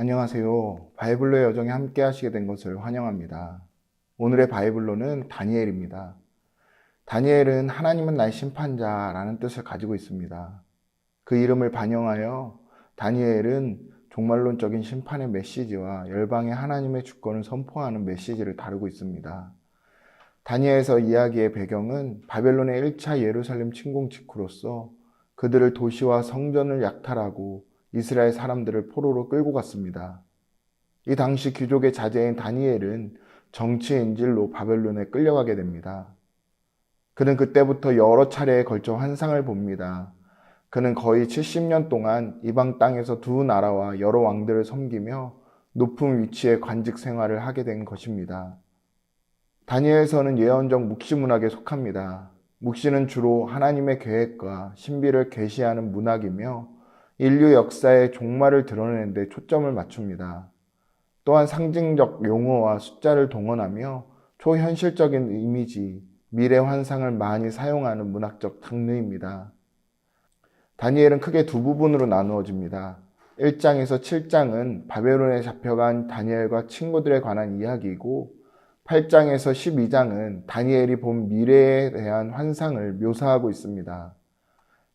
안녕하세요. 바이블로의 여정에 함께 하시게 된 것을 환영합니다. 오늘의 바이블로는 다니엘입니다. 다니엘은 하나님은 나의 심판자라는 뜻을 가지고 있습니다. 그 이름을 반영하여 다니엘은 종말론적인 심판의 메시지와 열방의 하나님의 주권을 선포하는 메시지를 다루고 있습니다. 다니엘서 이야기의 배경은 바벨론의 1차 예루살렘 침공 직후로서 그들을 도시와 성전을 약탈하고 이스라엘 사람들을 포로로 끌고 갔습니다. 이 당시 귀족의 자제인 다니엘은 정치 인질로 바벨론에 끌려가게 됩니다. 그는 그때부터 여러 차례에 걸쳐 환상을 봅니다. 그는 거의 70년 동안 이방 땅에서 두 나라와 여러 왕들을 섬기며 높은 위치의 관직 생활을 하게 된 것입니다. 다니엘서는 예언적 묵시 문학에 속합니다. 묵시는 주로 하나님의 계획과 신비를 계시하는 문학이며 인류 역사의 종말을 드러내는 데 초점을 맞춥니다. 또한 상징적 용어와 숫자를 동원하며 초현실적인 이미지, 미래 환상을 많이 사용하는 문학적 장르입니다. 다니엘은 크게 두 부분으로 나누어집니다. 1장에서 7장은 바벨론에 잡혀간 다니엘과 친구들에 관한 이야기이고 8장에서 12장은 다니엘이 본 미래에 대한 환상을 묘사하고 있습니다.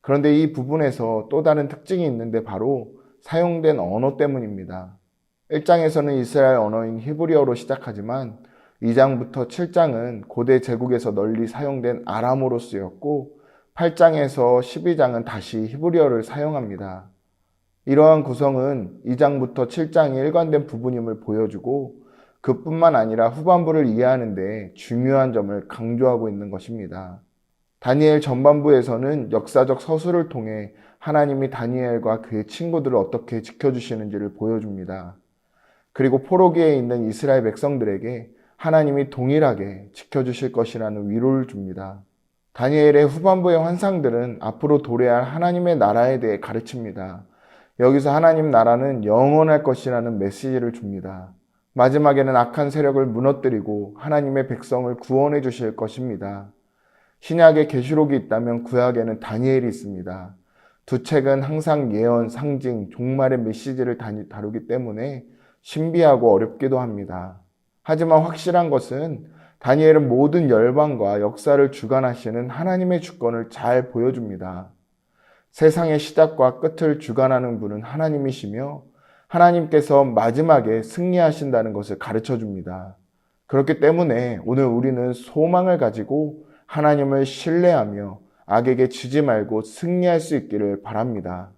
그런데 이 부분에서 또 다른 특징이 있는데 바로 사용된 언어 때문입니다. 1장에서는 이스라엘 언어인 히브리어로 시작하지만 2장부터 7장은 고대 제국에서 널리 사용된 아람어로 쓰였고 8장에서 12장은 다시 히브리어를 사용합니다. 이러한 구성은 2장부터 7장이 일관된 부분임을 보여주고 그뿐만 아니라 후반부를 이해하는데 중요한 점을 강조하고 있는 것입니다. 다니엘 전반부에서는 역사적 서술을 통해 하나님이 다니엘과 그의 친구들을 어떻게 지켜주시는지를 보여줍니다. 그리고 포로기에 있는 이스라엘 백성들에게 하나님이 동일하게 지켜주실 것이라는 위로를 줍니다. 다니엘의 후반부의 환상들은 앞으로 도래할 하나님의 나라에 대해 가르칩니다. 여기서 하나님 나라는 영원할 것이라는 메시지를 줍니다. 마지막에는 악한 세력을 무너뜨리고 하나님의 백성을 구원해 주실 것입니다. 신약에 계시록이 있다면 구약에는 다니엘이 있습니다. 두 책은 항상 예언, 상징, 종말의 메시지를 다루기 때문에 신비하고 어렵기도 합니다. 하지만 확실한 것은 다니엘은 모든 열방과 역사를 주관하시는 하나님의 주권을 잘 보여줍니다. 세상의 시작과 끝을 주관하는 분은 하나님이시며 하나님께서 마지막에 승리하신다는 것을 가르쳐 줍니다. 그렇기 때문에 오늘 우리는 소망을 가지고 하나님을 신뢰하며 악에게 지지 말고 승리할 수 있기를 바랍니다.